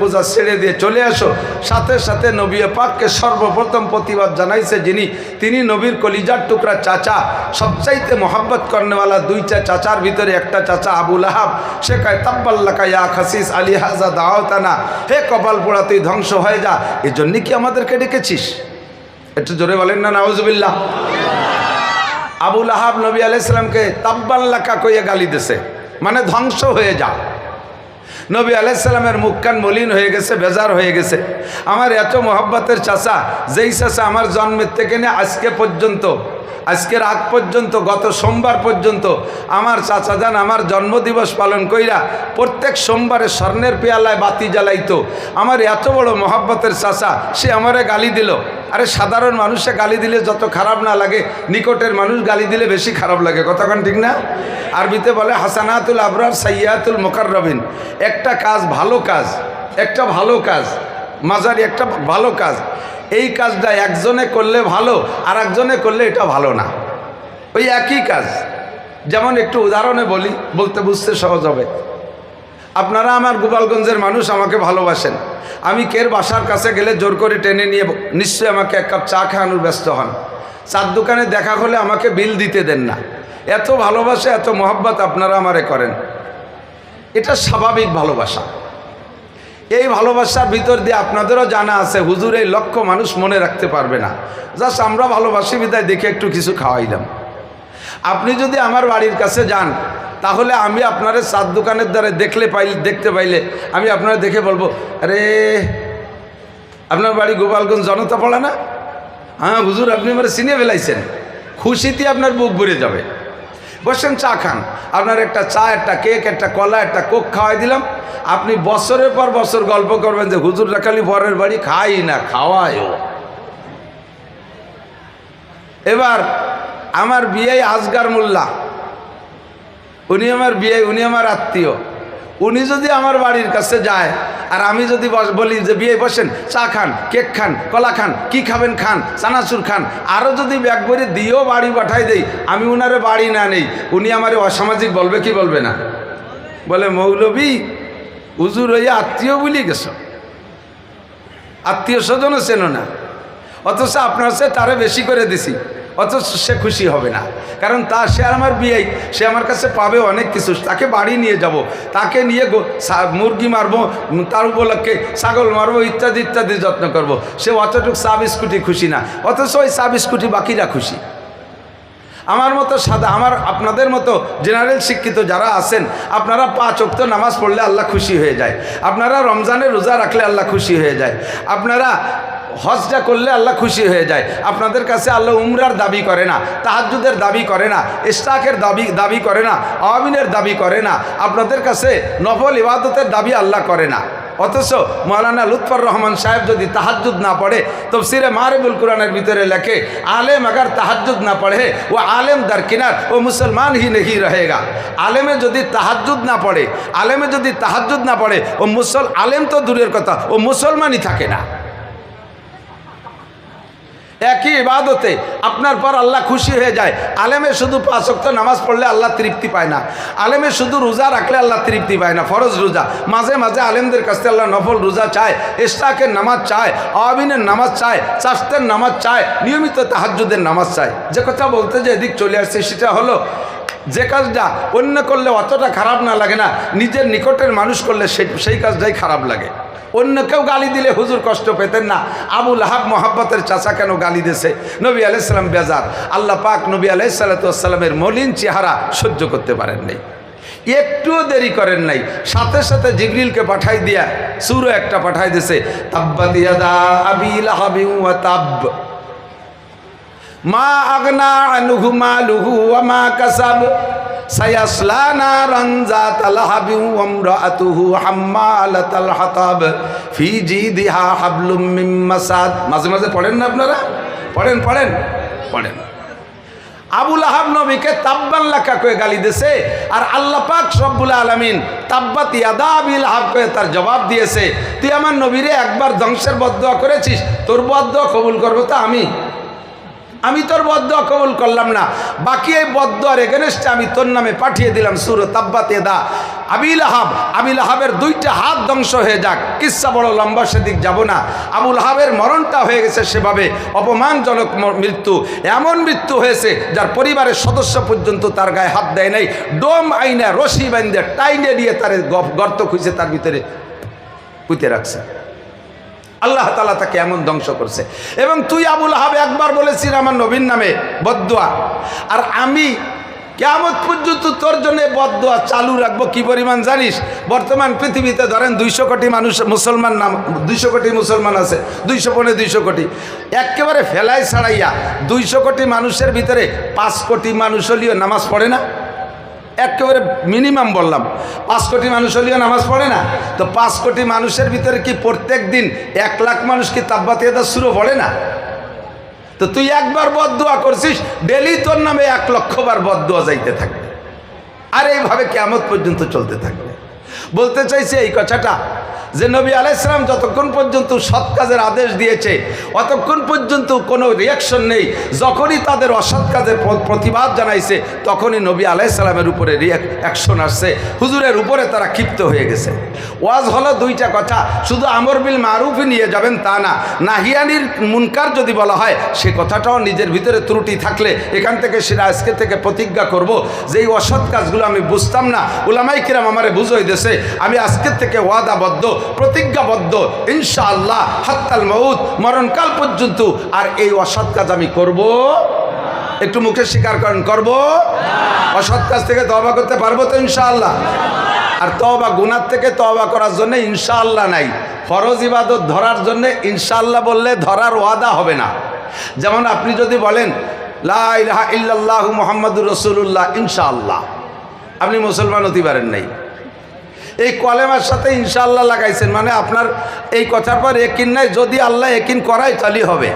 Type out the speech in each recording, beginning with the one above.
বোঝা ছেড়ে দিয়ে চলে আসো। সাথে সাথে নবী পাককে সর্বপ্রথম প্রতিবাদ জানাইছে যিনি, তিনি নবীর কলিজার টুকরা চাচা, সবচাইতে মোহাব্বত কর্নেওয়ালা দুইটা চাচার ভিতরে একটা চাচা আবুল আহাব সে কয়, তাব্বাল্লাকা ইয়া খাসিস আলী হাজা দাওতানা হে কপাল পোড়া, তুই ধ্বংস হয়ে যা এই জন্যই কি আমাদেরকে ডেকেছিস? একটু জোরে বলেন না, নাউজুবিল্লাহ। আবুল আহাব নবী আলাইসালামকে তাব্বাল্লাকা কইয়ে গালি দিছে মানে ধ্বংস হয়ে যা। নবী আলাইসাল্লামের মুখকান মলিন হয়ে গেছে, বেজার হয়ে গেছে। আমার এত মোহব্বতের চাচা, যেই চাচা আমার জন্মের থেকে নিয়ে আজকে পর্যন্ত আজকের আগ পর্যন্ত, গত সোমবার পর্যন্ত আমার চাচা যান আমার জন্মদিবস পালন কইরা প্রত্যেক সোমবারে স্বর্ণের পেয়ালায় বাতি জ্বালাইতো। আমার এত বড় মহাব্বতের চাচা, সে আমারে গালি দিল। আরে সাধারণ মানুষে গালি দিলে যত খারাপ না লাগে, নিকটের মানুষ গালি দিলে বেশি খারাপ লাগে। কতক্ষণ ঠিক না? আরবিতে বলে হাসানাতুল আবরার সাইয়াতুল মোকাররবিন। একটা কাজ ভালো কাজ, একটা ভালো কাজ, মাঝারি একটা ভালো কাজ। এই কাজটা একজনে করলে ভালো আর একজনে করলে এটা ভালো না। ওই একই কাজ। যেমন একটু উদাহরণে বলি, বলতে বুঝতে সহজ হবে। আপনারা আমার গোপালগঞ্জের মানুষ, আমাকে ভালোবাসেন। আমি কের বাসার কাছে গেলে জোর করে টেনে নিয়ে নিশ্চয়ই আমাকে এক কাপ চা খাওয়ানোর ব্যস্ত হন। চার দোকানে দেখা হলে আমাকে বিল দিতে দেন না। এত ভালোবাসা, এত মহব্বত আপনারা আমারে করেন। এটা স্বাভাবিক ভালোবাসা। এই ভালোবাসার ভিতর দিয়ে আপনাদেরও জানা আছে, হুজুর এই লক্ষ মানুষ মনে রাখতে পারবে না। জাস্ট আমরা ভালোবাসি, বিদায় দেখে একটু কিছু খাওয়াইলাম। আপনি যদি আমার বাড়ির কাছে যান, তাহলে আমি আপনার চার দোকানের দ্বারা দেখলে পাইলে দেখতে পাইলে আমি আপনারা দেখে বলব, আরে, আপনার বাড়ি গোপালগঞ্জ জনতা পড়ে না? হ্যাঁ হুজুর, আপনি আমার চিনে ফেলাইছেন। খুশিতে আপনার বুক ভরে যাবে। বসেন, চা খান। আপনার একটা চা, একটা কেক, একটা কলা, একটা কোক খাওয়াই দিলাম। আপনি বছরের পর বছর গল্প করবেন যে, হুজুররা খালি পরের বাড়ি খাই না, খাওয়ায়ও। এবার আমার বিয়ে আজগার মোল্লা। উনি আমার বিয়ে উনি আমার আত্মীয়। উনি যদি আমার বাড়ির কাছে যায়, আর আমি যদি বলি যে, বিয়ে বসেন, চা খান, কেক খান, কলা খান, কি খাবেন খান, চানাচুর খান আরও যদি ব্যাগ করে দিয়েও বাড়ি পাঠাই দেই, আমি উনারে বাড়ি না নেই। উনি আমার অসামাজিক বলবে, কি বলবে না? বলে, মৌলবী, হুজুর হইয়া আত্মীয় বলি গেছ। আত্মীয় স্বজনও চেনো না। অথচ আপনার সে তারে বেশি করে দিছি। অথচ সে খুশি হবে না। কারণ তা সে আমার বিয়ে সে আমার কাছে পাবে অনেক কিছু। তাকে বাড়ি নিয়ে যাব, তাকে নিয়ে মুরগি মারবো, তার উপলক্ষে ছাগল মারবো, ইত্যাদি ইত্যাদি যত্ন করব। সে অতটুক চা বিস্কুটি খুশি না। অথচ ওই চা বিস্কুটি বাকিরা খুশি। আমার মতো সাদা, আমার আপনাদের মতো জেনারেল শিক্ষিত যারা আছেন, আপনারা পাঁচ অক্ত নামাজ পড়লে আল্লাহ খুশি হয়ে যায়। আপনারা রমজানে রোজা রাখলে আল্লাহ খুশি হয়ে যায়। আপনারা হজটা করলে আল্লাহ খুশি হয়ে যায়। আপনাদের কাছে আল্লাহ উমরার দাবি করে না তাহাজুদের দাবি করে না ইস্তাকের দাবি দাবি করে না আওয়ামিনের দাবি করে না। আপনাদের কাছে নফল ইবাদতের দাবি আল্লাহ করে না। অথচ মৌলানা লুৎফর রহমান সাহেব যদি তাহাজুদ না পড়ে তো সিরে মাহরিবুল কোরআনের ভিতরে লেখে, আলেম আগার তাহাজুদ না পড়ে, ও আলেম দার কিনার, ও মুসলমান হি নেহি রহেগা। আলেমে যদি তাহাজুদ না পড়ে, আলেমে যদি তাহাজুদ না পড়ে, ও মুসল, আলেম তো দূরের কথা, ও মুসলমানই থাকে না। একই ইবাদতে আপনার পর আল্লাহ খুশি হয়ে যায়। আলেমে শুধু পাঁচ ওয়াক্ত নামাজ পড়লে আল্লাহ তৃপ্তি পায় না। আলেমে শুধু রোজা রাখলে আল্লাহ তৃপ্তি পায় না, ফরজ রোজা। মাঝে মাঝে আলেমদের কাছ আল্লাহ নফল রোজা চায় ইস্তাকের নামাজ চায় আবিনের নামাজ চায়, চাস্তের নামাজ চায়, নিয়মিত তাহাজ্জুদের নামাজ চায়। যে কথা বলতে যে এদিক চলে আসছে সেটা হলো, যে কাজটা অন্য করলে অতটা খারাপ না লাগে না, নিজের নিকটের মানুষ করলে সেই কাজটাই খারাপ লাগে। অন্য কেউ গালি দিলে হুজুর কষ্ট পেতেন না। আবুল হাব মোহাব্বতের চাচা কেন গালি দিয়েছে? নবী আলাইসালাম বেজার। আল্লাহ পাক নবী আলাইসাল্লাতামের মলিন চেহারা সহ্য করতে পারেন নাই। একটুও দেরি করেন নাই। সাথে সাথে জিবরিলকে পাঠাই দিয়া সুরো একটা পাঠাই দিছে মা আগনা আনুহু মালুহু ওয়া মা কাসাব। সায়াসলা নারান যাতা লাহাবিন ওয়া ইমরাআতুহু হাম্মালাতাল হাতাব ফি জিদিহা হাবলুম মিন মাসাদ। মাঝে মাঝে পড়েন না আপনারা? পড়েন পড়েন পড়েন। আবুল আহাব নবীকে তাব্বান লেখা করে গালি দিয়েছে আর আল্লাহ পাক সব্বুল আলমিন তাব্বাত ইয়াদা আবিল আহাব করে তার জবাব দিয়েছে। তুই আমার নবীরে একবার ধ্বংসের বদয়া করেছিস, তোর বদয়া কবুল করব তো আমি। আমি তোর বদ্ধ কবুল করলাম না। বাকি এই বদ্ধ আর এগেনেস্টে আমি তোর নামে পাঠিয়ে দিলাম সুর তাব্বাতে দা আবিল আহাব আবিল আহাবের দুইটা হাত ধ্বংস হয়ে যাক। কিসা বড় লম্বা সেদিক যাব না। আবুল আহাবের মরণটা হয়ে গেছে সেভাবে। অপমানজনক মৃত্যু। এমন মৃত্যু হয়েছে যার পরিবারের সদস্য পর্যন্ত তার গায়ে হাত দেয় নাই। ডোম আইনা রশি বাইন্দে টাইনে দিয়ে তার গর্ত খুঁজে তার ভিতরে পুঁতে রাখছে। আল্লাহ তালা তাকে এমন ধ্বংস করছে। এবং তুই আবুল আহাব একবার বলেছিস আমার নবীন নামে বদুয়া আর আমি কেমন পর্যন্ত তোর জন্য বদুয়া চালু রাখব, কি পরিমাণ জানিস? বর্তমান পৃথিবীতে ধরেন দুইশো কোটি মানুষ মুসলমান নাম, দুইশো কোটি মুসলমান আছে, দুইশো পনে দুইশো কোটি। একেবারে ফেলাই ছাড়াইয়া দুইশো কোটি মানুষের ভিতরে পাঁচ কোটি মানুষ হলিও নামাজ পড়ে না। একেবারে মিনিমাম বললাম। পাঁচ কোটি মানুষ হলেও নামাজ পড়ে না। তো পাঁচ কোটি মানুষের ভিতরে কি প্রত্যেক দিন এক লাখ মানুষ কি তাব্বাতিয়াদা শুরু পড়ে না? তো তুই একবার বদুয়া করছিস, ডেলি তোর নামে এক লক্ষবার বদুয়া যাইতে থাকবে। আর এইভাবে কেমত পর্যন্ত চলতে থাকবে। বলতে চাইছি এই কথাটা যে নবী আলাইসালাম যতক্ষণ পর্যন্ত সৎ কাজের আদেশ দিয়েছে, অতক্ষণ পর্যন্ত কোনো রিয়াকশন নেই। যখনই তাদের অসৎ কাজের প্রতিবাদ জানাইছে, তখনই নবী আলাইসালামের উপরে অ্যাকশন আসছে। হুজুরের উপরে তারা ক্ষিপ্ত হয়ে গেছে। ওয়াজ হলো দুইটা কথা, শুধু আমর বিল মারুফই নিয়ে যাবেন তা না, নাহিয়ানির মুনকার যদি বলা হয়, সে কথাটাও নিজের ভিতরে ত্রুটি থাকলে এখান থেকে সেটা আজকে থেকে প্রতিজ্ঞা করব যে এই অসৎ কাজগুলো আমি বুঝতাম না। উলামাই কিরাম আমারে বুঝোই দেশে আমি আজকের থেকে ওয়াদাবদ্ধ প্রতিজ্ঞাবদ্ধ। ইনশাআল্লাহ হাত্তাল মৌত মরণকাল পর্যন্ত আর এই অসৎ কাজ আমি করব। একটু মুখে স্বীকার করেন, করব? অসৎ কাজ থেকে তবা করতে পারব তো ইনশাআল্লাহ। আর তবা গুনার থেকে তবা করার জন্য ইনশাআল্লাহ নাই। ফরজ ইবাদত ধরার জন্য ইনশাআল্লাহ বললে ধরার ওয়াদা হবে না। যেমন আপনি যদি বলেন, লা ইলাহা ইল্লাল্লাহ মুহাম্মাদুর রসুল্লাহ ইনশাআল্লাহ। আপনি মুসলমান হতে পারেন নাই। এই কলেমার সাথে ইনশাআল্লাহ লাগাইছেন। মানে আপনার এই কথার পর একিন নাই, যদি আল্লাহ একিন করাই তাহলেই হবে।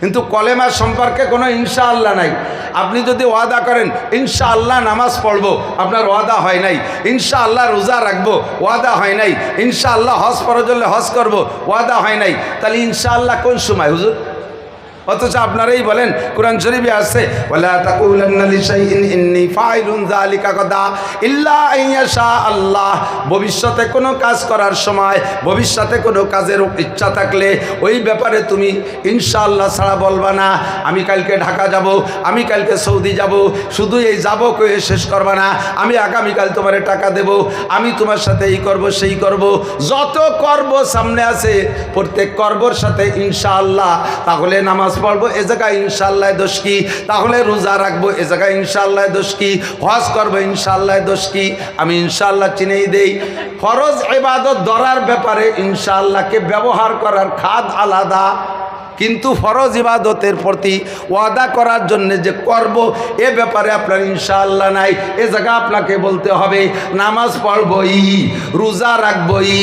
কিন্তু কলেমার সম্পর্কে কোনো ইনশাআল্লাহ নাই। আপনি যদি ওয়াদা করেন, ইনশাআল্লাহ নামাজ পড়ব, আপনার ওয়াদা হয় নাই। ইনশাআল্লাহ রোজা রাখব, ওয়াদা হয় নাই। ইনশাআল্লাহ হজ ফরজ হলে হজ করব, ওয়াদা হয় নাই। তাহলে ইনশাআল্লাহ কোন সময়? হুজুর অথচ আপনারাই বলেন, কোরআন শরীফে আইয়াশা আল্লাহ। ভবিষ্যতে কোনো কাজ করার সময়, ভবিষ্যতে কোনো কাজের ইচ্ছা থাকলে ওই ব্যাপারে তুমি ইনশাআল্লাহ ছাড়া বলবা না। আমি কালকে ঢাকা যাব, আমি কালকে সৌদি যাব, শুধু এই যাব কয়ে শেষ করবা না। আমি আগামীকাল তোমারে টাকা দেব, আমি তোমার সাথে এই করব, সেই করব। যত করব সামনে আছে, প্রত্যেক কর্বর সাথে ইনশাআল্লাহ। তাহলে নামাজ পড়ব, এ জায়গায় ইনশাল্লাহ দোষ কি? তাহলে রোজা রাখব, এ জায়গায় ইনশাল্লাহ দোষ কি? হজ করব ইনশাল্লাহ দোষ কি? আমি ইনশাল্লাহ চিনেই দেই। ফরজ এবাদত ধরার ব্যাপারে ইনশাল্লাহকে ব্যবহার করার খাদ আলাদা। কিন্তু ফরজ ইবাদতের প্রতি ওয়াদা করার জন্য যে করব, এ ব্যাপারে আপনার ইনশাআল্লাহ নাই। এ জায়গা আপনাকে বলতে হবে, নামাজ পড়বই, রোজা রাখবই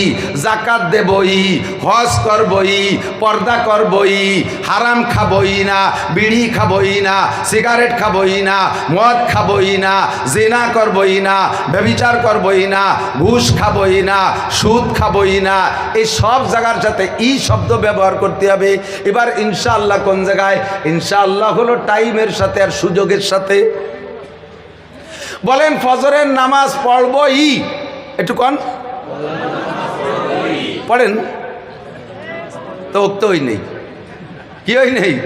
জাকাত দেবই, হজ করবই, পর্দা করবই, হারাম খাবই না, বিড়ি খাবই না, সিগারেট খাবই না, মদ খাবই না, জেনা করবই না ব্যবিচার করবই না, ঘুষ খাবই না, সুদ খাবই না এই সব জায়গার সাথে ই শব্দ ব্যবহার করতে হবে। এবার ইনশাআল্লাহ কোন জায়গায়? ইনশাআল্লাহ হলো টাইমের সাথে আর সুযোগের সাথে। বলেন, ফজরের নামাজ পড়বই। একটু কন। পড়েন। তো ওক্তই নেই। কি ওই নেই?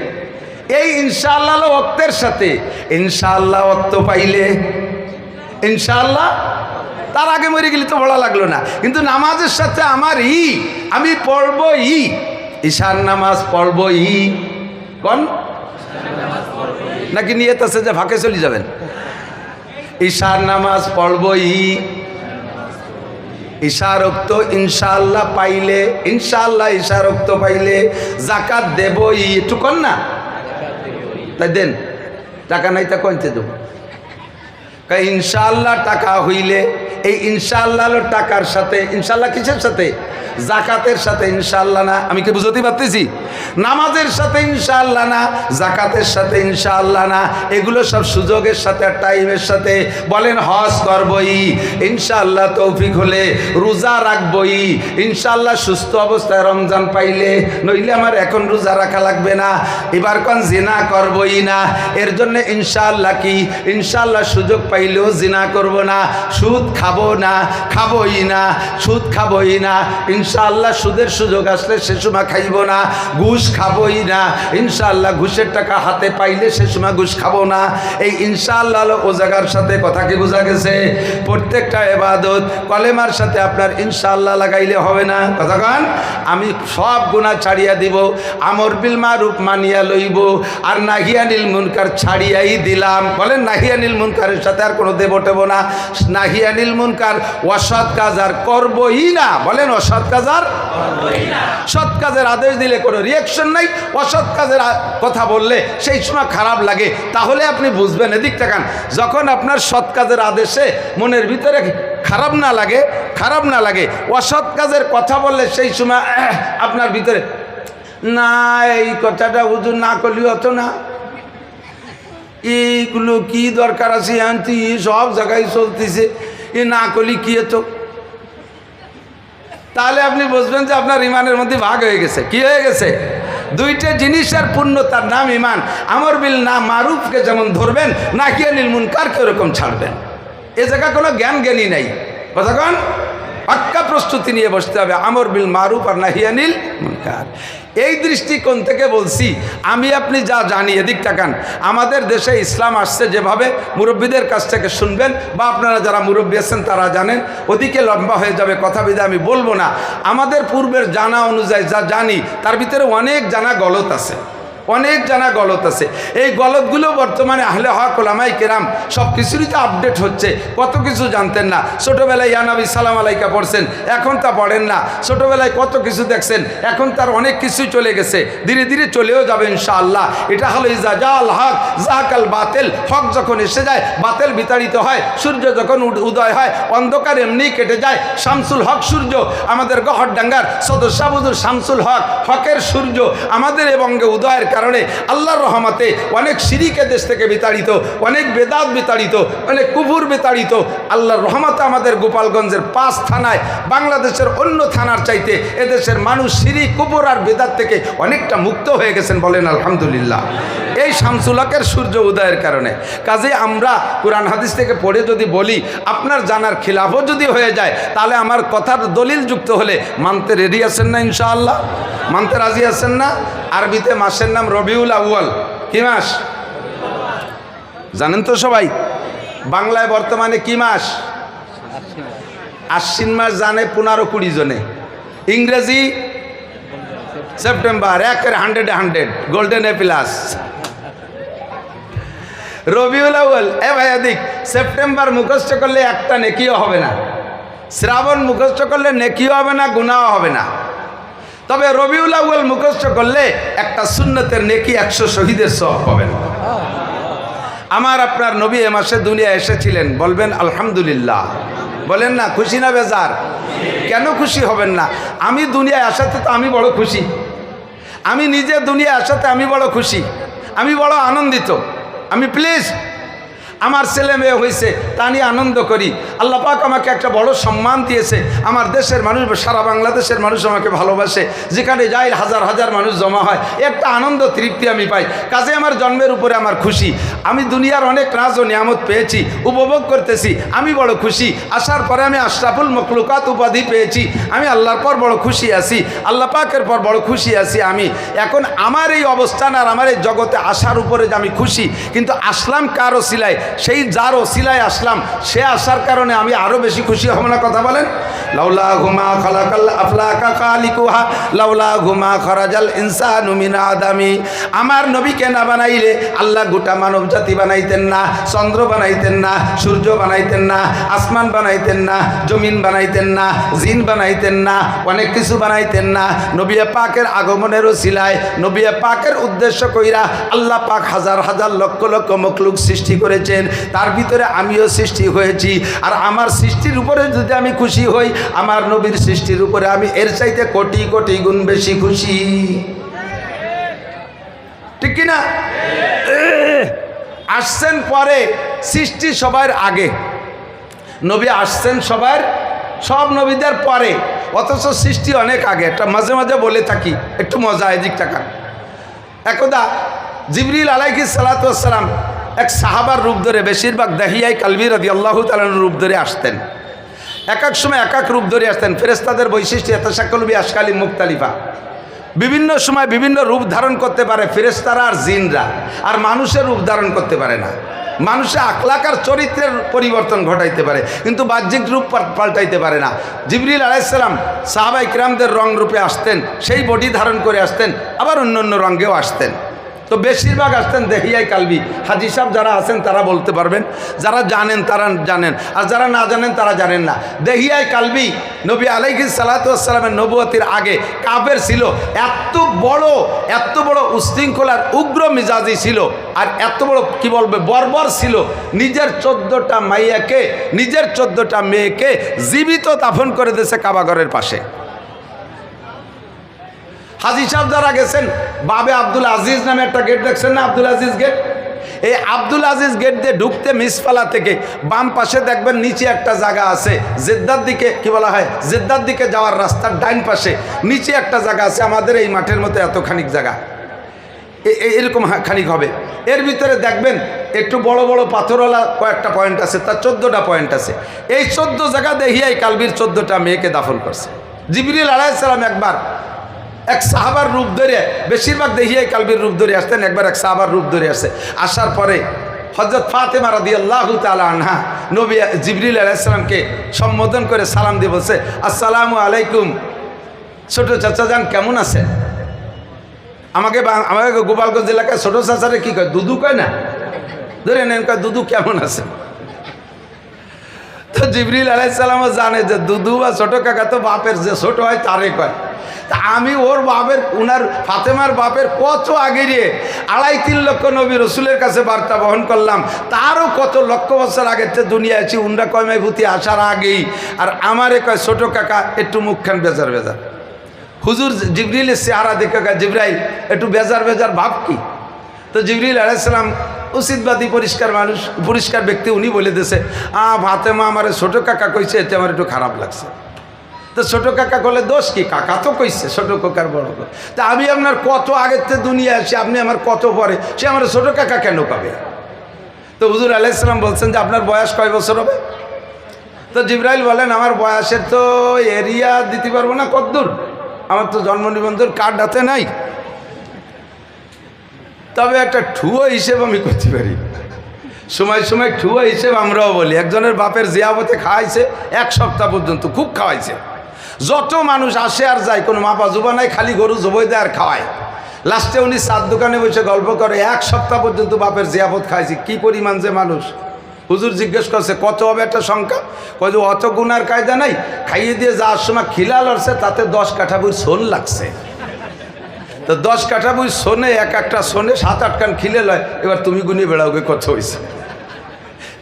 এই ইনশাআল্লাহ হলো ওক্তের সাথে। ইনশাআল্লাহ ওক্ত পাইলে, ইনশাআল্লাহ তার আগে মরে গেলে তো বলা লাগল না। কিন্তু নামাজের সাথে আমার ই আমি পড়ব ই ঈশান নামাজ পড়ব ই কোন? নাকি নিয়ত আছে যে ফাঁকে চলে যাবেন? ঈশার নামাজ পড়ব ই ইশারক্ত ইনশাআল্লাহ পাইলে ইনশাল্লাহ ইনশাআল্লাহ ইশারক্ত পাইলে জাকাত দেবই। একটু কন না? তাই দেন। টাকা নাই তা কইতে দেব। কা ইনশাআল্লাহ টাকা হইলে এই ইনশাআল্লাহ হলো টাকার সাথে, ইনশাআল্লাহ কিসের সাথে? জাকাতের সাথে, ইনশাআল্লাহ না। আমি কি বুঝতে পারতেছি? নামাজের সাথে, ইনশাআল্লাহ না। জাকাতের সাথে, ইনশাআল্লাহ না। এগুলো সব সুযোগের সাথে টাইমের সাথে। বলেন, হজ করবই। ইনশাআল্লাহ তৌফিক হলে রোজা রাখবই। ইনশাআল্লাহ সুস্থ অবস্থায় রমজান পাইলে, নইলে আমার এখন রোজা রাখা লাগবে না। এবার কোন জিনা করবই না। এর জন্য ইনশাআল্লাহ কি? ইনশাআল্লাহ সুযোগ পাইলেও জিনা করব না। সুদ খাব না, খাবই না, সুদ খাবই না, ইনশাআল্লাহ সুদের সুযোগ আসলে সে সময় খাইব না, ঘুষ খাবই না, ইনশাআল্লাহ ঘুষের টাকা হাতে পাইলে সে সময় ঘুষ খাব না। এই ইনশাআল্লাহ ও জায়গার সাথে কথা কি বোঝা গেছে? প্রত্যেকটা এবাদত কলেমার সাথে আপনার ইনশাআল্লাহ লাগাইলে হবে না। কথা কন? আমি সব গুণা ছাড়িয়া দিব, আমর বিল মারুফ মানিয়া লইব, আর নাহিয়ানিল মুনকার ছাড়িয়াই দিলাম। বলেন নাহিয়ানিল মুনকারের সাথে আর কোনো দেব টেব না। নাহিয়ানিল মুনকার অসৎ কাজ আর করবই না। বলেন অসৎ কাজ আর সৎ কাজের আদেশ দিলে কোনো রিয়াকশন নাই, অসৎ কাজের কথা বললে সেই সময় খারাপ লাগে। তাহলে আপনি বুঝবেন, এদিক তাকান। যখন আপনার সৎ কাজের আদেশে মনের ভিতরে খারাপ না লাগে, খারাপ না লাগে, অসৎ কাজের কথা বললে সেই সময় আপনার ভিতরে, না, এই কথাটা হুজুর না করলেও হতো না। এইগুলো কি দরকার আছে আনতি সব জায়গায় চলতেছে। এ না করলি কি হতো? তাহলে আপনি বুঝবেন যে আপনার ইমানের মধ্যে ভাগ হয়ে গেছে। কি হয়ে গেছে? দুইটা জিনিসের পূর্ণ তার নাম ইমান। আমর বিল না মারুফকে যেমন ধরবেন, না কি নীল মুনকারকে ওরকম ছাড়বেন। এ জায়গা কোনো জ্ঞান জ্ঞানী নাই। কথা পাক্কা প্রস্তুতি নিয়ে বসতে হবে। আমর বিল মারুফ আর নাহিয়ানিল মুনকার। এই দৃষ্টিকোণ থেকে বলছি, আমি আপনি যা জানি, এদিক তাকান। আমাদের দেশে ইসলাম আসছে যেভাবে, মুরব্বীদের কাছ থেকে শুনবেন বা আপনারা যারা মুরব্বী আছেন তারা জানেন। ওদিকে লম্বা হয়ে যাবে কথা বিধে আমি বলব না। আমাদের পূর্বের জানা অনুযায়ী যা জানি, তার ভিতরে অনেক জানা গলত আছে। অনেক জানা গলত আছে। এই গলতগুলো বর্তমানে আহলে হক ওলামাই কেরাম সব কিছুরই তো আপডেট হচ্ছে। কত কিছু জানতেন না। ছোটোবেলায় ইয়ানাবি সালাম আলাইকা পড়ছেন, এখন তা পড়েন না। ছোটোবেলায় কত কিছু দেখছেন, এখন তার অনেক কিছুই চলে গেছে। ধীরে ধীরে চলেও যাবে ইনশাআল্লাহ। এটা হলো ইজা জাল হক জাহাকাল বাতেল। হক যখন এসে যায়, বাতেল বিতাড়িত হয়, সূর্য যখন উদয় হয়, অন্ধকার এমনি কেটে যায়, শামসুল হক সূর্য। আমাদের গহরডাঙ্গার সদস্য বুজুর শামসুল হক, হকের সূর্য আমাদের এবং উদয়ের কারণে আল্লাহর রহমাতে অনেক সিরিকে দেশ থেকে বিতাড়িত, অনেক বেদাত বিতাড়িত, অনেক কুকুর বিতাড়িত। আল্লাহর রহমতে আমাদের গোপালগঞ্জের পাঁচ থানায়, বাংলাদেশের অন্য থানার চাইতে এদেশের মানুষ সিরি কুপুর আর বেদাত থেকে অনেকটা মুক্ত হয়ে গেছেন বলেন আলহামদুলিল্লাহ। এই শামসুল হকের সূর্য উদয়ের কারণে। কাজে আমরা কোরআন হাদিস থেকে পড়ে যদি বলি, আপনার জানার খিলাফও যদি হয়ে যায়, তাহলে আমার কথার দলিল যুক্ত হলে মানতে রেডি আছেন না ইনশাআল্লাহ? মানতে রাজি আছেন না? আরবিতে মাসের নাম রবিউল আউয়াল। কি মাস? জানেন তো সবাই, বাংলায় বর্তমানে কি মাস? আশ্বিন মাস জানে পনেরো কুড়ি জনে। ইংরেজি সেপ্টেম্বর, একের hundred hundred golden A plus Rabiul Awal, এ ভাই এদিক, সেপ্টেম্বর মুখস্থ করলে একটা নেকিও হবে না। শ্রাবণ মুখস্থ করলে নেকিও হবে না গুনাও হবে না। তবে রবিউল আউয়াল মুখস্থ করলে একটা সুন্নতের নেকি একশো শহীদের সব পাবেন। আমার আপনার নবী এ মাসে দুনিয়া এসেছিলেন, বলবেন, আলহামদুলিল্লাহ। বলেন, না, খুশি না বেজার? কেন খুশি হবেন না? আমি দুনিয়ায় আসাতে তো আমি বড় খুশি। আমি নিজে দুনিয়ায় আসাতে আমি বড় খুশি। আমি বড় আনন্দিত। আমি প্লিজ আমার ছেলে মেয়ে হয়েছে, তা নিয়ে আনন্দ করি। আল্লাহ পাক আমাকে একটা বড় সম্মান দিয়েছে। আমার দেশের মানুষ, সারা বাংলাদেশের মানুষ আমাকে ভালোবাসে। যেখানে যাই, হাজার হাজার মানুষ জমা হয়। একটা আনন্দ, তৃপ্তি আমি পাই। কাজে আমার জন্মের উপরে আমার খুশি। আমি দুনিয়ার অনেক রাজ ও নিয়ামত পেয়েছি, উপভোগ করতেছি, আমি বড় খুশি। আসার পরে আমি আশরাফুল মখলুকাত উপাধি পেয়েছি। আমি আল্লাহর পর বড় খুশি আছি। আল্লাহ পাকের পর বড় খুশি আছি আমি। এখন আমার এই অবস্থান আর আমার এই জগতে আসার উপরে যে আমি খুশি, কিন্তু আসলাম কারও সিলাই সেই যার ওসিলায় আসলাম, সে আসার কারণে আমি আরও বেশি খুশি হব না কথা বলেন? লাউলা ঘুমা খালাকাল লাউলা ঘুমা খরাজাল ইনসানু মিন আদামি। আমার নবীকে না বানাইলে আল্লাহ গোটা মানব জাতি বানাইতেন না, চন্দ্র বানাইতেন না, সূর্য বানাইতেন না, আসমান বানাইতেন না, জমিন বানাইতেন না, জিন বানাইতেন না, অনেক কিছু বানাইতেন না। নবিয়া পাকের আগমনেরও সিলায় নবিয়া পাকের উদ্দেশ্য কইরা আল্লাহ পাক হাজার হাজার লক্ষ লক্ষ মখলুক সৃষ্টি করেছেন তার ভিতরে আমিও সৃষ্টি হয়েছি। আর আমার সৃষ্টির উপরে যদি আমি খুশি হই, আমার নবীর সৃষ্টির উপরে আমি এর চাইতে কোটি কোটি গুণ বেশি খুশি। ঠিক কিনা আসছেন পরে সৃষ্টি সবার আগে। নবী আসছেন সবার, সব নবীদের পরে। অথচ সৃষ্টি অনেক আগে, একটা মাঝে মাঝে বলে থাকি, একটু মজা এদিক টাকা একদা জিবরিল আলাইকি সালাতাম এক সাহাবার রূপ ধরে বেশিরভাগ দাহিয়াই কালবি রদি আল্লাহ তালার রূপ ধরে আসতেন। এক এক সময় এক এক রূপ ধরে আসতেন। ফেরেস্তাদের বৈশিষ্ট্য এত সাকলবি আশকালি মুক্তালিফা বিভিন্ন সময় বিভিন্ন রূপ ধারণ করতে পারে ফেরেস্তারা আর জিনরা। আর মানুষের রূপ ধারণ করতে পারে না। মানুষে আকলাকার চরিত্রের পরিবর্তন ঘটাইতে পারে। কিন্তু বাহ্যিক রূপ পাল্টাইতে পারে না। জিবরিল আলাইসালাম সাহাবাই কিরামদের রং রূপে আসতেন। সেই বডি ধারণ করে আসতেন। আবার অন্য অন্য রঙ্গেও আসতেন। তো বেশিরভাগ আসতেন দেহিয়াই কালবি। হাজি সাহেব যারা আছেন তারা বলতে পারবেন, যারা জানেন তারা জানেন, আর যারা না জানেন তারা জানেন না। দেহিয়াই কালবি নবী আলাইহি সালাতামের নবুয়তির আগে কাবের ছিল। এত বড় এত বড় উশৃঙ্খলার উগ্র মিজাজি ছিল, আর এত বড় কি বলবে, বর্বর ছিল। নিজের চোদ্দোটা মাইয়াকে, নিজের চোদ্দোটা মেয়েকে জীবিত দাফন করে দিয়েছে কাবাগরের পাশে। হাজি সাহেব যারা গেছেন, বাবে আব্দুল আজিজ নামে একটা গেট দেখছেন না আব্দুল আজিজ গেট এই আব্দুল আজিজ গেট দিয়ে ঢুকতে মিসফালা থেকে বাম পাশে দেখবেন নিচে একটা জায়গা আছে, জেদ্দার দিকে, কি বলা হয়, জেদ্দার দিকে যাওয়ার রাস্তার ডাইন পাশে, নিচে একটা জায়গা আছে, আমাদের এই মাঠের মতো এতখানিক জায়গা। এ- এ- এরকম খানিক হবে। এর ভিতরে দেখবেন একটু বড় বড় পাথরওয়ালা কয়েকটা পয়েন্ট আছে, তার চোদ্দোটা পয়েন্ট আছে। এই চোদ্দ জায়গা দেখিয়াই কালবির চোদ্দোটা মেয়েকে দাফন করছে। জিবরিল আলাইসালাম একবার এক সাহাবার রূপ ধরে, বেশিরভাগ দেখিয়াই কালবির রূপ ধরে আসতেন, একবার এক সাহাবার রূপ ধরে আসে। আসার পরে হজরত ফাতেমা রাদি আল্লাহ তালা আনহা নবী জিবরিল আলাইসালামকে সম্বোধন করে সালাম দিয়ে বলছে, আসসালামু আলাইকুম। ছোট চাচা যান, কেমন আছেন? আমাকে আমাকে গোপালগঞ্জ এলাকায় ছোটো চাচারে কী কয়, দুদু কয় না? ধরে নেন, কয়, দুদু কেমন আছে তো জিবরিল আলাইসালামও জানে যে দুদু বা ছোটো কাকা তো বাপের যে ছোট হয়, তারে কয়। তা আমি ওর বাপের উনার ফাতেমার বাপের কত আগে রে আড়াই তিন লক্ষ নবী রসুলের কাছে বার্তা বহন করলাম। তারও কত লক্ষ বছর আগের থেকে দুনিয়া আছি উনরা কয়মাই আসার আগেই। আর আমারে কয় ছোট কাকা একটু মুখখান বেজার বেজার। হুজুর জিবরিলের চেহারা দেখে কয়, জিব্রাইল একটু বেজার বেজার ভাব কি? তো জিবরিল আলাইসালাম উচিতবাদী পরিষ্কার মানুষ পরিষ্কার ব্যক্তি উনি বলে দিয়েছে আ ভাতেমা আমার ছোটো কাকা কইছে এতে আমার একটু খারাপ লাগছে। তো ছোটো কাকা করলে দোষ কি কাকা? তো কইছে, ছোটো কাকার বড়। তা আমি আপনার কত আগের থেকে দুনিয়া আছি আপনি আমার কত পরে, সে আমার ছোটো কাকা কেন পাবে? তো হুজুর আলাইসালাম বলছেন যে, আপনার বয়স কয় বছর হবে? তো জিব্রাইল বলেন, আমার বয়সের তো এরিয়া দিতে পারব না কদ্দূর আমার তো জন্ম নিবন্ধন কার্ড হাতে নাই। তবে একটা ঠুয়ো হিসেব আমি করতে পারি। সময় সময় ঠুয়ো হিসেব আমরাও বলি। একজনের বাপের জিয়াবতে খাওয়াইছে, এক সপ্তাহ পর্যন্ত খুব খাওয়াইছে। যত মানুষ আসে আর যায়, কোনো মাপা জুবা নাই, খালি গরু জবই দেয় আর খাওয়ায়। লাস্টে উনি চার দোকানে বসে গল্প করে, এক সপ্তাহ পর্যন্ত বাপের জিয়াবত খাইছে, কি পরিমাণ যে মানুষ? হুজুর জিজ্ঞেস করছে, কত হবে একটা সংখ্যা? কয় অত গুনার কায়দা নাই, খাইয়ে দিয়ে যাওয়ার সময় খিলা লড়ছে, তাতে দশ কাঠা বই সোন লাগছে। তো দশ কাঠা বই শোনে এক একটা শোনে সাত আট কান খিলে লয়, এবার তুমি গুনি বেড়াও কত হয়েছে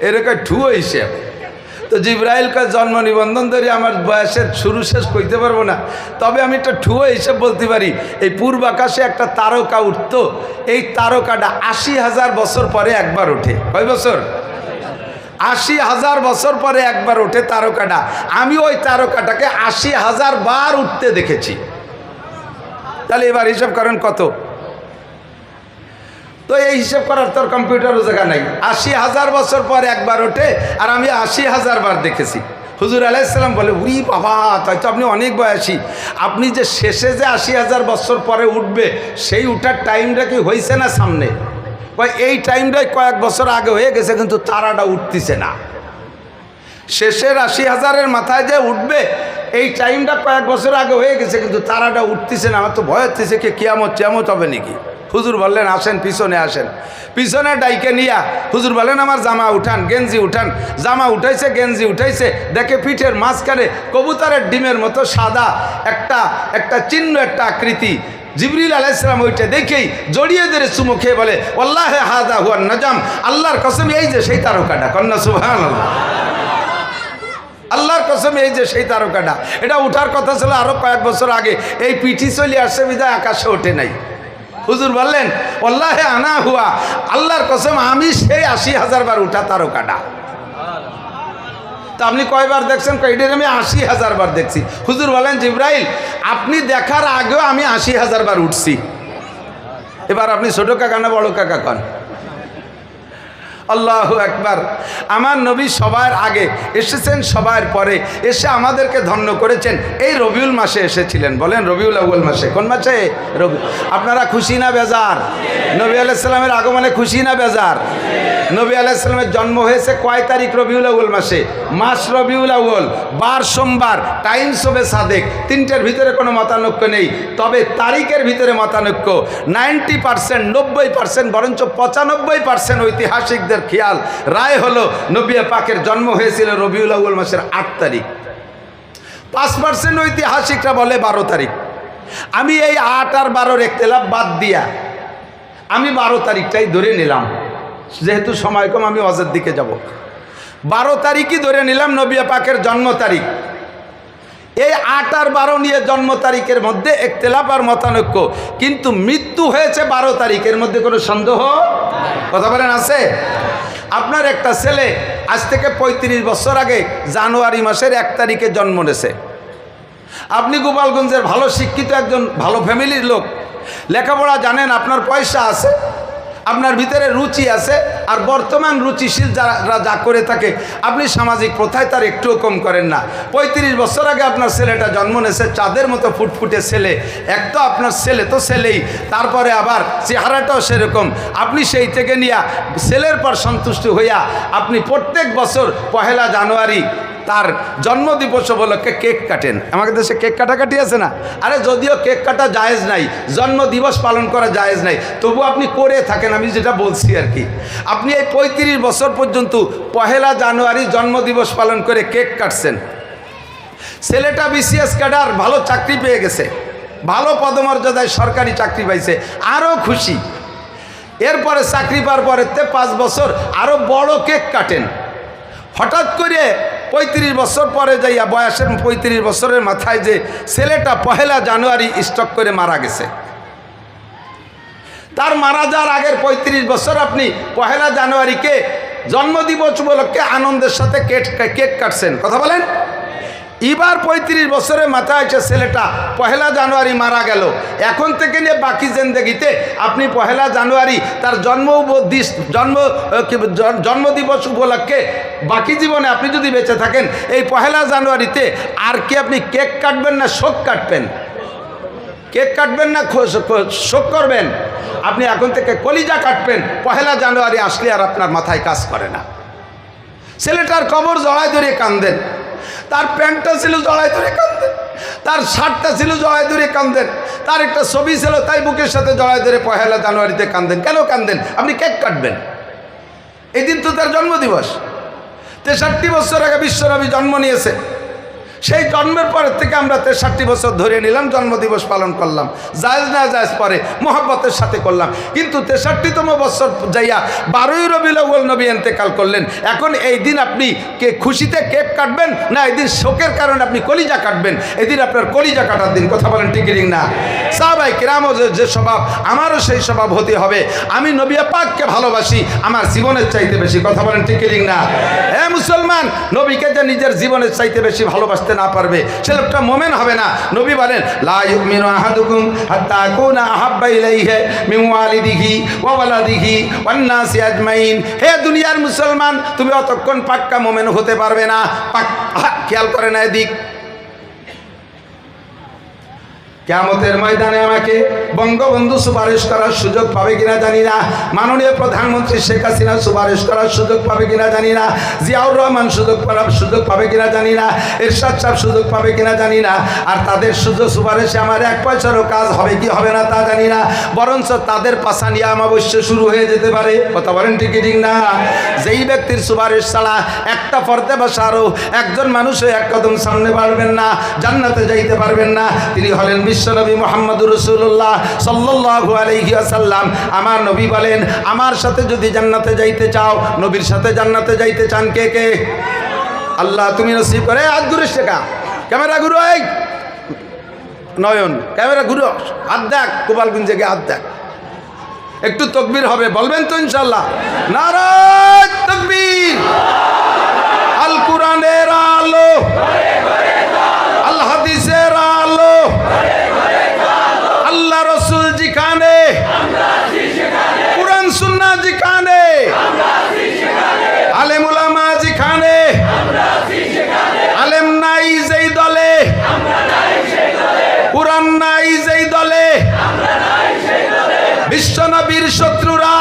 এরকম ঠুয়ো হিসেব। তো জিব্রাইলকে জন্ম নিবন্ধন ধরে আমার বয়সের শুরু শেষ করতে পারব না। তবে আমি একটা ঠুয়ো হিসেব বলতে পারি, এই পূর্ব আকাশে একটা তারকা উঠতো, এই তারকাটা আশি হাজার বছর পরে একবার ওঠে। কয় বছর? আশি হাজার বছর পরে একবার ওঠে তারকাটা। আমি ওই তারকাটাকে আশি হাজার বার উঠতে দেখেছি। তাহলে এবার হিসাব করেন কত? তো এই হিসেব করার তোর কম্পিউটারও জায়গা নাই। আশি হাজার বছর পর একবার ওঠে আর আমি আশি হাজার বার দেখেছি। হুজুর আলাইসাল্লাম বলে, উরি বাবা, তাই তো আপনি অনেক বয়সী। আপনি যে শেষে যে আশি হাজার বছর পরে উঠবে, সেই উঠার টাইমটা কি হয়েছে না সামনে? এই টাইমটাই কয়েক বছর আগে হয়ে গেছে, কিন্তু তারাটা উঠতেছে না। শেষের আশি হাজারের মাথায় যে উঠবে, এই টাইমটা কয়েক বছর আগে হয়ে গেছে, কিন্তু তারাটা উঠতেছে না। আমার তো ভয় হচ্ছে কি, কিয়ামত চিয়ামত হবে নাকি? হুজুর বললেন, আসেন, পিছনে আসেন। পিছনে ডাইকে নিয়া, হুজুর বলেন, আমার জামা উঠান, গেঞ্জি উঠান। জামা উঠাইছে, গেঞ্জি উঠাইছে, দেখে পিঠের মাঝখানে কবুতরের ডিমের মতো সাদা একটা একটা চিহ্ন, একটা আকৃতি। জিবরিল আলাইসালাম ওইটা দেখেই জড়িয়ে ধরে চুমো খেয়ে বলে আল্লাহ হাদা হুয়ান নাজাম, আল্লাহর কসম এই যে সেই তারকাটা। কন্যা সুহান আল্লাহ আল্লাহর কসম এই যে সেই তারকাটা। এটা উঠার কথা ছিল আরও কয়েক বছর আগে। এই পিঠি চলে আসছে, বিধায় আকাশে ওঠে নাই। হুজুর বললেন আল্লাহে আনা হুয়া, আল্লাহর কসম, আমি সেই আশি হাজার বার উঠা তারকাটা। তা আপনি কয়বার দেখছেন? কয়টির আমি আশি হাজার বার দেখছি। হুজুর বলেন, জিব্রাইল, আপনি দেখার আগেও আমি আশি হাজার বার উঠছি। এবার আপনি ছোটো কাকা না বড় কাকা কন? আল্লাহ একবার আমার নবী সবার আগে এসেছেন, সবার পরে এসে আমাদেরকে ধন্য করেছেন। এই রবিউল মাসে এসেছিলেন। বলেন রবিউল আউ্ল মাসে। কোন মাসে? রবি আপনারা খুশি না বেজার? নবী আলাইসাল্লামের আগমনে খুশি না বেজার? নবী আলাইসাল্লামের জন্ম হয়েছে কয় তারিখ রবিউল আউ্ল মাসে? মাস রবিউল আউ্ল বার সোমবার। টাইম শোবে সাদেক। তিনটের ভিতরে কোনো মতানৈক্য নেই। তবে তারিখের ভিতরে মতানৈক্য। নাইনটি পার্সেন্ট, নব্বই পার্সেন্ট, বরঞ্চ পঁচানব্বই পার্সেন্ট ঐতিহাসিকদের খেয়াল। রায় হলো নবিয়া পাকের জন্ম হয়েছিল রবিউল আউ্ল মাসের আট তারিখ। পাঁচ পার্সেন্ট ঐতিহাসিকরা বলে বারো তারিখ। আমি এই আট আর বারোর একতেলাপ বাদ দিয়া আমি বারো তারিখটাই ধরে নিলাম। যেহেতু সময় কম, আমি অজের দিকে যাব। বারো তারিখই ধরে নিলাম নবিয়া পাকের জন্ম তারিখ। এই আট আর বারো নিয়ে জন্ম তারিখের মধ্যে একতেলাপ আর মতানৈক্য। কিন্তু মৃত্যু হয়েছে বারো তারিখের মধ্যে, কোনো সন্দেহ? কথা বলেন, আছে? আপনার একটা ছেলে আজ থেকে ৩৫ বছর আগে জানুয়ারি মাসের এক তারিখে জন্ম নেছে। আপনি গোপালগঞ্জের ভালো শিক্ষিত একজন, ভালো ফ্যামিলির লোক। লেখাপড়া জানেন, আপনার পয়সা আছে। আপনার ভিতরে রুচি আছে, আর বর্তমান রুচিশীল যারা যা করে থাকে, আপনি সামাজিক প্রথায় তার একটুও কম করেন না। পঁয়ত্রিশ বছর আগে আপনার ছেলেটা জন্ম নেছে চাঁদের মতো ফুটফুটে ছেলে। এক তো আপনার ছেলে তো ছেলেই, তারপরে আবার চেহারাটাও সেরকম। আপনি সেই থেকে নিয়ে ছেলের পর সন্তুষ্ট হইয়া আপনি প্রত্যেক বছর পহেলা জানুয়ারি তার জন্মদিবস উপলক্ষে কেক কাটেন। আমাদের দেশে কেক কাটাকাটি আছে না? আরে যদিও কেক কাটা জায়েজ নাই, জন্মদিবস পালন করা জায়েজ নাই, তবু আপনি করে থাকেন, আমি যেটা বলছি আর কি। আপনি এই পঁয়ত্রিশ বছর পর্যন্ত পহেলা জানুয়ারি জন্মদিবস পালন করে কেক কাটছেন। ছেলেটা বিসিএস ক্যাডার, ভালো চাকরি পেয়ে গেছে। ভালো পদমর্যাদায় সরকারি চাকরি পাইছে আরও খুশি। এরপরে চাকরি পাওয়ার পরেতে পাঁচ বছর আরও বড় কেক কাটেন। হঠাৎ করে পঁয়ত্রিশ বছর পরে যাইয়া বয়সের পঁয়ত্রিশ বছরের মাথায় যে ছেলেটা পহেলা জানুয়ারি স্টক করে মারা গেছে। তার মারা যাওয়ার আগের পঁয়ত্রিশ বছর আপনি পহেলা জানুয়ারিকে জন্মদিবস উপলক্ষে আনন্দের সাথে কেক কাটছেন। কথা বলেন? এবার পঁয়ত্রিশ বছরের মাথায় এসে ছেলেটা, পহেলা জানুয়ারি মারা গেল। এখন থেকে নিয়ে বাকি জেন্দেগিতে আপনি পহেলা জানুয়ারি তার জন্ম জন্ম জন্মদিবস উপলক্ষে বাকি জীবনে আপনি যদি বেঁচে থাকেন, এই পহেলা জানুয়ারিতে আর কি আপনি কেক কাটবেন না শোক কাটবেন? কেক কাটবেন না শোক করবেন? আপনি এখন থেকে কলিজা কাটবেন, পহেলা জানুয়ারি আসলে আর আপনার মাথায় কাজ করে না। ছেলেটার কবর জড়ায় ধরে কান্দেন। তার প্যান্টটা ছিল জড়াই ধরে কান্দেন তার শার্টটা ছিল জড়াই ধরে কান্দেন তার একটা ছবি ছিল তাই বুকের সাথে জড়াই ধরে পহেলা জানুয়ারিতে কান্দেন কেন কান্দেন আপনি কেক কাটবেন। এই দিন তো তার জন্মদিবস। তেষট্টি বছর আগে বিশ্বনবী জন্ম নিয়েছে। সেই জন্মের পরের থেকে আমরা তেষট্টি বছর ধরে নিলাম, জন্মদিবস পালন করলাম। জায়জ না জায়জ পরে মোহাব্বতের সাথে করলাম। কিন্তু তেষট্টিতম বছর যাইয়া বারোই আউ্বাল নবী এন্তেকাল করলেন। এখন এই দিন আপনি কে খুশিতে কেক কাটবেন না এই দিন শোকের কারণে আপনি কলিজা কাটবেন? এই দিন আপনার কলিজা কাটার দিন, কথা বলেন টিকিরিং না সাহাবাই কিরামও যে যে স্বভাব, আমারও সেই স্বভাব হতে হবে। আমি নবিয়া পাককে ভালোবাসি, আমার জীবনের চাইতে বেশি, কথা বলেন টিকিরিং না হ্যাঁ মুসলমান, নবীকে যে নিজের জীবনের চাইতে বেশি ভালোবাসতে না পারবে। সে লোকটা মোমেন হবে না। নবী বলেন হে দুনিয়ার মুসলমান, তুমি অতক্ষণ পাক্কা মোমেন হতে পারবে না। খেয়াল করে না এদিক। কেমতের ময়দানে আমাকে বঙ্গবন্ধু সুপারিশ করার সুযোগ পাবে কিনা জানি না। মাননীয় প্রধানমন্ত্রী শেখ হাসিনা সুপারিশ করার সুযোগ পাবে কিনা জানি না। জিয়াউর রহমান সুযোগ করার সুযোগ পাবে কিনা জানি না। এরশাদ সাহেব সুযোগ পাবে কিনা জানি না। আর তাদের সুযোগ সুপারিশে আমার এক পয়সারও কাজ হবে কি হবে না তা জানি না। বরঞ্চ তাদের পাশা নিয়ে অমাবস্য শুরু হয়ে যেতে পারে। কথা বলেন ঠিকই ঠিক না? যেই ব্যক্তির সুপারিশ ছাড়া একটা পর্দে বসারও একজন মানুষও এক কদম সামনে পারবেন না, জান্নাতে যাইতে পারবেন না। তিনি হলেন বিশ্বনবী মোহাম্মদুর রসুল্লাহ আসাল্লাম আমার নবী বলেন, আমার সাথে যদি জান্নাতে যাইতে চাও, নবীর সাথে জান্নাতে যাইতে চান কে কে? আল্লাহ, তুমি নসিব করে, হাত ঘুরে শেখা ক্যামেরা ঘুরো, এই! নয়ন, ক্যামেরা ঘুরো, হাত দেখ, গোপালগঞ্জে গিয়ে হাত দেখ। একটু তকবির হবে, বলবেন তো ইনশাল্লাহ নারায় তকবীর। আল কোরআনের আল হাদিসের আলো আল্লাহ রসুল যেখানে কোরআন সুন্না যেখানে আলেম উলামা যেখানে আলেম নাই যেই দলে কোরআন নাই যেই দলে বিশ্বনবীর শত্রুরা।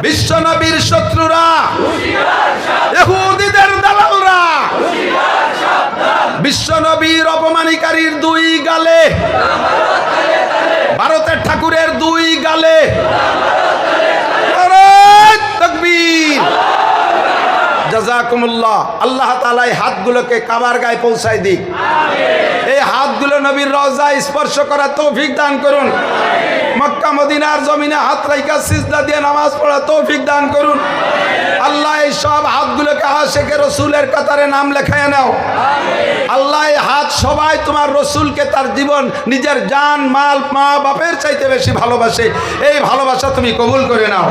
বিশ্বনবীর শত্রুরা। ইহুদিদের দালালরা। বিশ্বনবীর অপমানিকারীর দুই গালে। ভারতের ঠাকুরের দুই গালে। আল্লাহ তাআলা এই হাতগুলোকে কাবার গায়ে পৌঁছায় দিক। এই হাতগুলো নবীর রওজা স্পর্শ করার তৌফিক দান করুন। মক্কা মদিনার জমিনে হাত রাইকা সিজদা দিয়ে নামাজ পড়া তৌফিক দান করুন। আল্লাহ এই সব হাতগুলোকে আশেকে রসুলের কাতারে নাম লেখায় নাও। আল্লাহ হাত সবাই তোমার রসুলকে তার জীবন, নিজের জান, মাল, মা, বাপের চাইতে বেশি ভালোবাসে। এই ভালোবাসা তুমি কবুল করে নাও।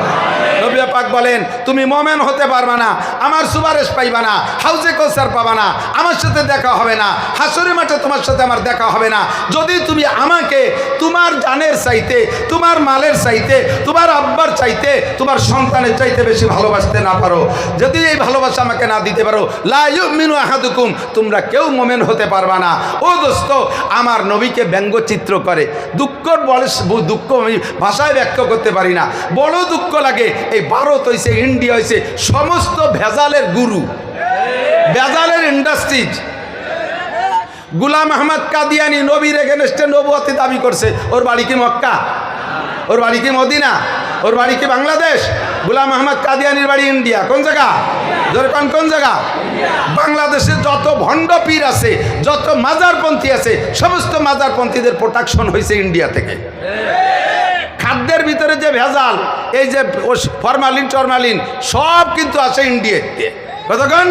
নবী পাক বলেন, তুমি মোমেন হতে পারবা না, আমার সুপারিশ পাইবা না, হাউজে কৌসার পাবা না, আমার সাথে দেখা হবে না হাসুরি মাঠে তোমার সাথে আমার দেখা হবে না। যদি তুমি আমাকে তোমার জানের চাইতে তোমার মালের চাইতে, তোমার আব্বার চাইতে, তোমার সন্তানের চাইতে বেশি ভালোবাসতে না পারো। যদি এই ভালোবাসা আমাকে না দিতে পারো লাইমিনু আহাদুকুম, তোমরা কেউ মোমেন হতে পারবা না। ও দোস্ত, আমার নবীকে ব্যঙ্গচিত্র করে, দুঃখ বলে দুঃখ আমি ভাষায় ব্যক্ত করতে পারি না। বড় দুঃখ লাগে, এই ভারত হয়েছে ইন্ডিয়া হয়েছে সমস্ত ভেজালের গুরু। ভেজালের ইন্ডাস্ট্রিজ গুলাম আহমদ কাদিয়ানি নবীর এগেনস্টে নবুয়াতি দাবি করছে। ওর বাড়ি কি মক্কা? ওর বাড়ি কি মদিনা? ওর বাড়ি কি বাংলাদেশ? গুলাম আহমদ কাদিয়ানির বাড়ি ইন্ডিয়া। কোন জায়গা? কোন কোন জায়গা? বাংলাদেশে যত ভণ্ড পীর আছে, যত মাজারপন্থী আছে, সমস্ত মাজারপন্থীদের প্রোটাকশন হয়েছে ইন্ডিয়া থেকে। খাদ্যের ভিতরে যে ভেজাল, এই যে ফরমালিন টরমালিন সব কিন্তু আছে ইন্ডিয়াতে। কতক্ষণ